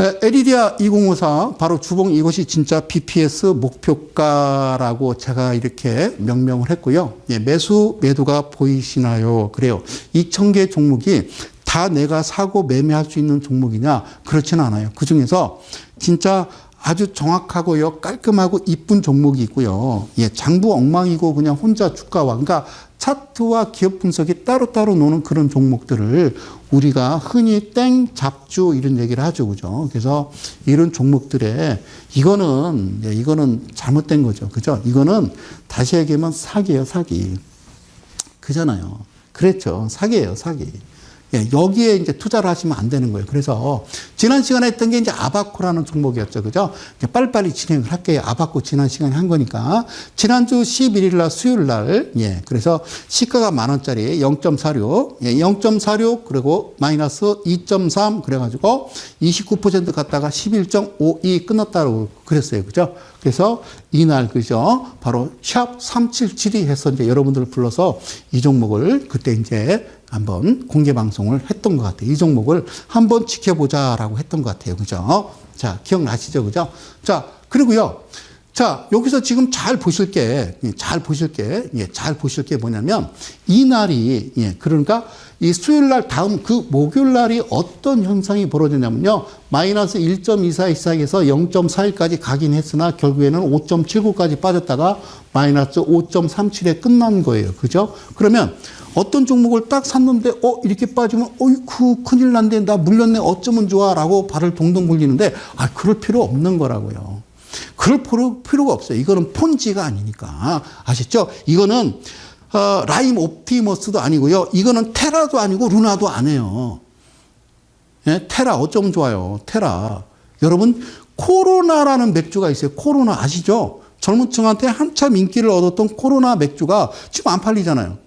에, 에리디아 2054 바로 주봉 이것이 진짜 BPS 목표가라고 제가 이렇게 명명을 했고요. 예, 매수 매도가 보이시나요? 그래요. 2,000개 종목이 다 내가 사고 매매할 수 있는 종목이냐? 그렇지는 않아요. 그 중에서 진짜 아주 정확하고요, 깔끔하고 이쁜 종목이 있고요. 예, 장부 엉망이고 그냥 혼자 주가와, 그러니까 차트와 기업 분석이 따로따로 노는 그런 종목들을 우리가 흔히 땡 잡주 이런 얘기를 하죠. 그죠? 그래서 이런 종목들에 이거는, 예, 이거는 잘못된 거죠. 그죠? 이거는 다시 얘기하면 사기예요, 사기. 그잖아요. 그랬죠. 사기예요, 사기. 예, 여기에 이제 투자를 하시면 안 되는 거예요. 그래서 지난 시간에 했던 게 이제 아바코라는 종목이었죠. 그죠? 빨리빨리 진행을 할게요. 아바코 지난 시간에 한 거니까. 지난주 11일 날 수요일 날, 예, 그래서 시가가 만 원짜리 0.46, 예, 0.46, 그리고 마이너스 2.3, 그래가지고 29% 갔다가 11.52 끝났다고 그랬어요. 그죠? 그래서 이날, 그죠? 바로 샵 377이 해서 이제 여러분들을 불러서 이 종목을 그때 이제 한번 공개 방송을 했던 것 같아요. 이 종목을 한번 지켜보자라고 했던 것 같아요. 그죠? 자, 기억나시죠? 그죠? 자, 그리고요. 자, 여기서 지금 잘 보실 게, 예, 잘 보실 게, 예, 잘 보실 게 뭐냐면, 이 날이, 예, 그러니까 이 수요일 날 다음 그 목요일 날이 어떤 현상이 벌어지냐면요. 마이너스 1.24 이상에서 0.41까지 가긴 했으나 결국에는 5.79까지 빠졌다가 마이너스 5.37에 끝난 거예요. 그죠? 그러면 어떤 종목을 딱 샀는데, 어, 이렇게 빠지면, 어이쿠, 큰일 난데, 나 물렸네, 어쩌면 좋아, 라고 발을 동동 굴리는데, 아, 그럴 필요 없는 거라고요. 그럴 필요- 필요가 없어요. 이거는 폰지가 아니니까. 아시죠? 이거는, 어, 라임 옵티머스도 아니고요. 이거는 테라도 아니고 루나도 아니에요. 예? 테라, 어쩌면 좋아요. 테라. 여러분, 코로나라는 맥주가 있어요. 코로나 아시죠? 젊은 층한테 한참 인기를 얻었던 코로나 맥주가 지금 안 팔리잖아요.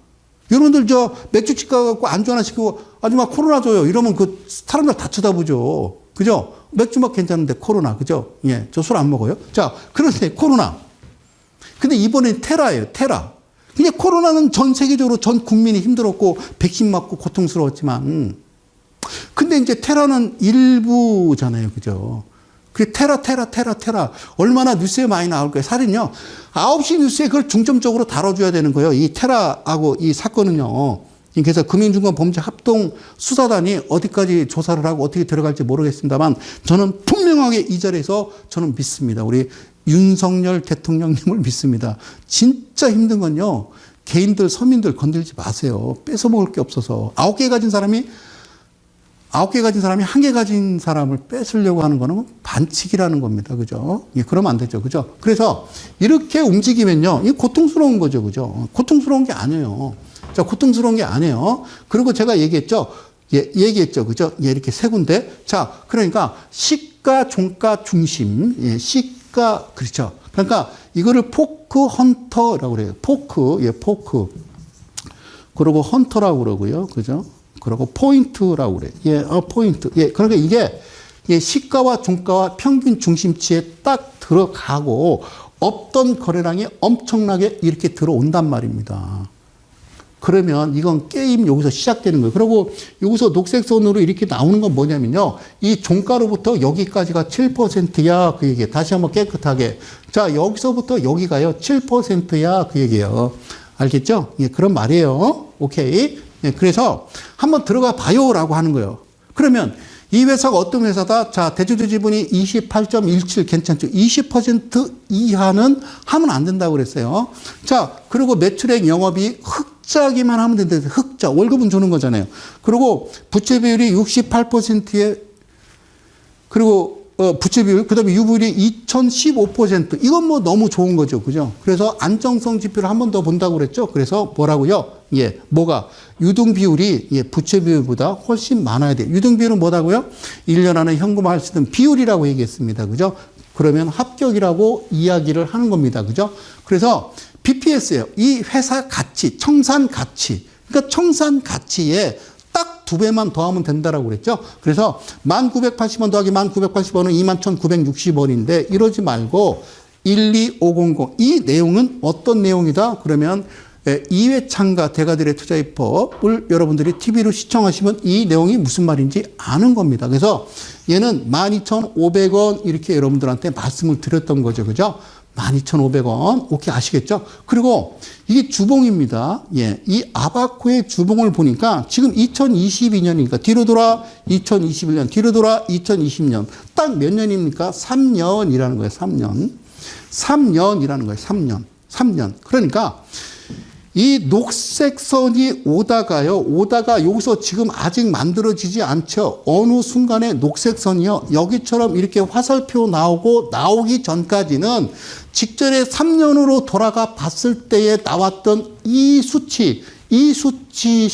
여러분들 저 맥주집 가갖고 안주 하나 시키고 아줌마 코로나 줘요. 이러면 그 사람들 다 쳐다보죠. 그죠? 맥주 맛 괜찮은데 코로나. 그죠? 예. 저 술 안 먹어요. 자, 그런데 코로나. 근데 이번엔 테라예요. 테라. 근데 코로나는 전 세계적으로 전 국민이 힘들었고 백신 맞고 고통스러웠지만 근데 이제 테라는 일부잖아요. 그죠? 그 테라, 테라, 테라, 테라. 얼마나 뉴스에 많이 나올 거예요. 살인요. 9시 뉴스에 그걸 중점적으로 다뤄줘야 되는 거예요. 이 테라하고 이 사건은요. 그래서 금융중간 범죄 합동 수사단이 어디까지 조사를 하고 어떻게 들어갈지 모르겠습니다만 저는 분명하게 이 자리에서 저는 믿습니다. 우리 윤석열 대통령님을 믿습니다. 진짜 힘든 건요. 개인들, 서민들 건들지 마세요. 뺏어 먹을 게 없어서. 아홉 개 가진 사람이 아홉 개 가진 사람이 한 개 가진 사람을 뺏으려고 하는 거는 반칙이라는 겁니다. 그죠? 예, 그러면 안 되죠. 그죠? 그래서 이렇게 움직이면요. 이 고통스러운 거죠. 그죠? 고통스러운 게 아니에요. 자, 고통스러운 게 아니에요. 그리고 제가 얘기했죠. 예, 얘기했죠. 그죠? 예, 이렇게 세 군데. 자, 그러니까 시가, 종가, 중심. 예, 시가, 그렇죠. 그러니까 이거를 포크 헌터라고 그래요. 포크, 예, 포크. 그리고 헌터라고 그러고요. 그죠? 그리고 포인트라고 그래요. 예, 어, 포인트. 예, 그러니까 이게 예, 시가와 종가와 평균 중심치에 딱 들어가고 없던 거래량이 엄청나게 이렇게 들어온단 말입니다. 그러면 이건 게임 여기서 시작되는 거예요. 그리고 여기서 녹색 선으로 이렇게 나오는 건 뭐냐면요. 이 종가로부터 여기까지가 7%야 그 얘기예요. 다시 한번 깨끗하게. 자, 여기서부터 여기가요. 7%야 그 얘기예요. 알겠죠? 예, 그런 말이에요. 오케이. 예, 그래서 한번 들어가 봐요라고 하는 거예요. 그러면 이 회사가 어떤 회사다? 자, 대주주 지분이 28.17 괜찮죠? 20% 이하는 하면 안 된다고 그랬어요. 자, 그리고 매출액 영업이 흑자기만 하면 된다. 흑자. 월급은 주는 거잖아요. 그리고 부채 비율이 68%에 그리고 어, 부채 비율, 그 다음에 유불이 2015%. 이건 뭐 너무 좋은 거죠. 그죠? 그래서 안정성 지표를 한 번 더 본다고 그랬죠. 그래서 뭐라고요? 예, 뭐가? 유동 비율이, 예, 부채 비율보다 훨씬 많아야 돼요. 유동 비율은 뭐라고요? 1년 안에 현금화할 수 있는 비율이라고 얘기했습니다. 그죠? 그러면 합격이라고 이야기를 하는 겁니다. 그죠? 그래서 BPS예요. 이 회사 가치, 청산 가치. 그러니까 청산 가치에 딱 두 배만 더하면 된다라고 그랬죠. 그래서 1980원 더하기 1980원은 21,960원인데 이러지 말고 12500. 이 내용은 어떤 내용이다? 그러면 예, 이회창과 대가들의 투자입법을 여러분들이 TV로 시청하시면 이 내용이 무슨 말인지 아는 겁니다. 그래서 얘는 12,500원 이렇게 여러분들한테 말씀을 드렸던 거죠. 그죠? 12,500원. 오케이, 아시겠죠? 그리고 이게 주봉입니다. 예. 이 아바코의 주봉을 보니까 지금 2022년이니까 뒤로 돌아 2021년, 뒤로 돌아 2020년. 딱 몇 년입니까? 3년이라는 거예요. 3년. 3년이라는 거예요. 3년. 3년. 그러니까 이 녹색 선이 오다가요, 오다가 여기서 지금 아직 만들어지지 않죠. 어느 순간에 녹색 선이요, 여기처럼 이렇게 화살표 나오고 나오기 전까지는 직전에 3년으로 돌아가 봤을 때에 나왔던 이 수치, 이 수치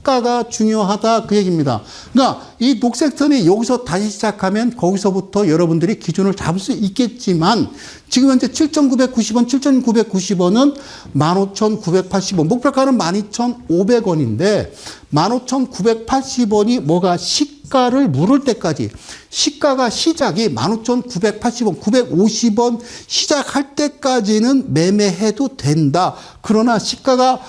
시가가 중요하다 그 얘기입니다. 그러니까 이 녹색 선이 여기서 다시 시작하면 거기서부터 여러분들이 기준을 잡을 수 있겠지만 지금 현재 7,990원, 7,990원은 15,980원, 목표가는 12,500원인데 15,980원이 뭐가 시가를 물을 때까지 시가가 시작이 15,980원, 950원 시작할 때까지는 매매해도 된다. 그러나 시가가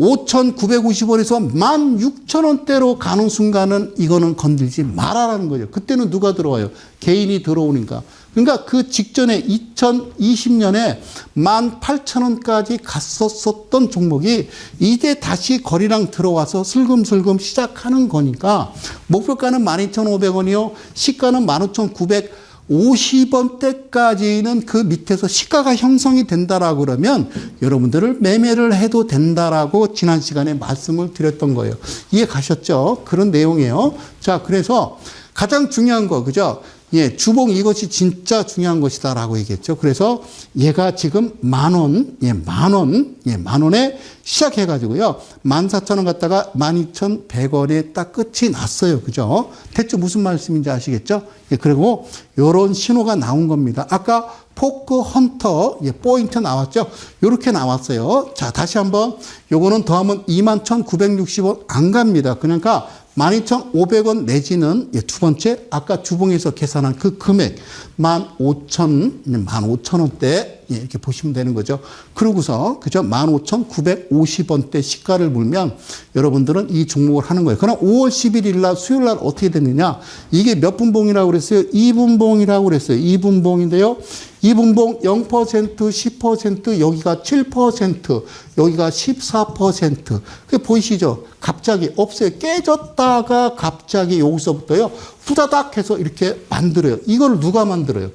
15,950원에서 16,000원대로 가는 순간은 이거는 건들지 말아라는 거죠. 그때는 누가 들어와요? 개인이 들어오니까. 그러니까 그 직전에 2020년에 18,000원까지 갔었었던 종목이 이제 다시 거리랑 들어와서 슬금슬금 시작하는 거니까 목표가는 12,500원이요. 시가는 15,900 50원대까지는 그 밑에서 시가가 형성이 된다라고 그러면 여러분들을 매매를 해도 된다라고 지난 시간에 말씀을 드렸던 거예요. 이해 가셨죠? 그런 내용이에요. 자, 그래서 가장 중요한 거, 그죠? 예, 주봉 이것이 진짜 중요한 것이다라고 얘기했죠. 그래서 얘가 지금 만 원, 예, 만 원, 예, 만 원에 시작해가지고요. 만 사천 원 갔다가 만 이천 백 원에 딱 끝이 났어요. 그죠? 대충 무슨 말씀인지 아시겠죠? 예, 그리고 요런 신호가 나온 겁니다. 아까 포크 헌터, 예, 포인트 나왔죠? 요렇게 나왔어요. 자, 다시 한번 요거는 더하면 21,960원 안 갑니다. 그러니까 12,500원 내지는 예, 두 번째 아까 주봉에서 계산한 그 금액 15,000 15,000원대 예, 이렇게 보시면 되는 거죠. 그러고서 그죠? 15,950원대 시가를 물면 여러분들은 이 종목을 하는 거예요. 그럼 5월 11일 날 수요일 날 어떻게 됐느냐? 이게 몇 분봉이라고 그랬어요? 2분봉이라고 그랬어요. 2분봉인데요. 2분봉 0%, 10%, 여기가 7%, 여기가 14%. 그 보이시죠? 갑자기 없어요. 깨졌다가 갑자기 여기서부터요. 후다닥 해서 이렇게 만들어요. 이걸 누가 만들어요?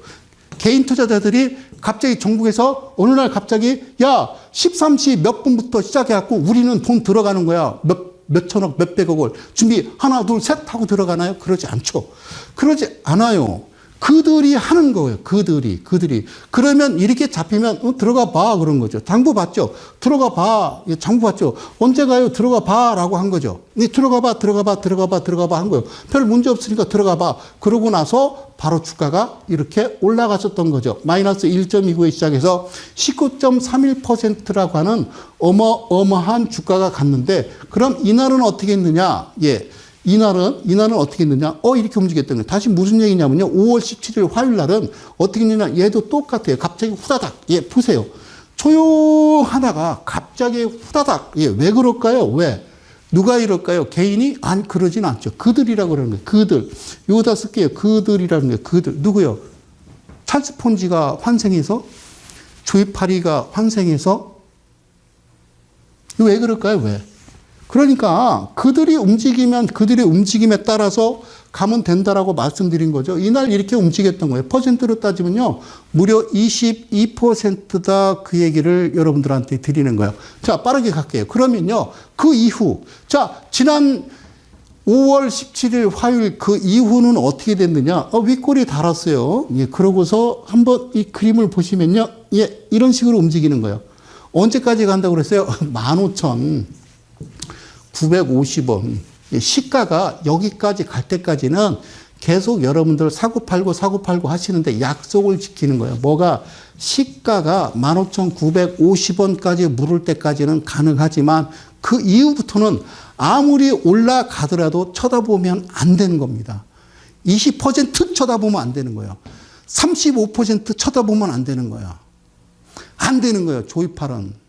개인 투자자들이 갑자기 정부에서 어느 날 갑자기 야 13시 몇 분부터 시작해갖고 우리는 돈 들어가는 거야 몇 몇천억 몇백억을 준비 하나 둘 셋 하고 들어가나요? 그러지 않죠. 그러지 않아요. 그들이 하는 거예요. 그들이 그들이 그러면 이렇게 잡히면 어, 들어가 봐 그런 거죠. 장부 받죠. 들어가 봐. 예, 장부 받죠. 언제 가요? 들어가 봐 라고 한 거죠. 네, 들어가 봐, 들어가 봐, 들어가 봐, 들어가 봐 한 거예요. 별 문제 없으니까 들어가 봐. 그러고 나서 바로 주가가 이렇게 올라갔었던 거죠. 마이너스 1.29에 시작해서 19.31%라고 하는 어마어마한 주가가 갔는데 그럼 이날은 어떻게 했느냐? 예. 이날은, 이날은 어떻게 했느냐? 어, 이렇게 움직였던 거예요. 다시 무슨 얘기냐면요. 5월 17일 화요일 날은 어떻게 했느냐? 얘도 똑같아요. 갑자기 후다닥. 예, 보세요. 조용하다가 갑자기 후다닥. 예, 왜 그럴까요? 왜? 누가 이럴까요? 개인이? 안, 그러진 않죠. 그들이라고 그러는 거예요. 그들. 요다 쓸게요. 그들이라는 거예요. 그들. 누구요? 찰스 폰지가 환생해서? 조이파리가 환생해서? 왜 그럴까요? 왜? 그러니까 그들이 움직이면 그들의 움직임에 따라서 가면 된다라고 말씀드린 거죠. 이날 이렇게 움직였던 거예요. 퍼센트로 따지면요. 무려 22%다 그 얘기를 여러분들한테 드리는 거예요. 자, 빠르게 갈게요. 그러면요. 그 이후. 자, 지난 5월 17일 화요일 그 이후는 어떻게 됐느냐? 어, 윗골이 달았어요. 예, 그러고서 한번 이 그림을 보시면요. 예, 이런 식으로 움직이는 거예요. 언제까지 간다고 그랬어요? 15,000. 950원. 시가가 여기까지 갈 때까지는 계속 여러분들 사고 팔고 사고 팔고 하시는데 약속을 지키는 거예요. 뭐가 시가가 15,950원까지 물을 때까지는 가능하지만 그 이후부터는 아무리 올라가더라도 쳐다보면 안 되는 겁니다. 20% 쳐다보면 안 되는 거예요. 35% 쳐다보면 안 되는 거예요. 안 되는 거예요. 조이팔은.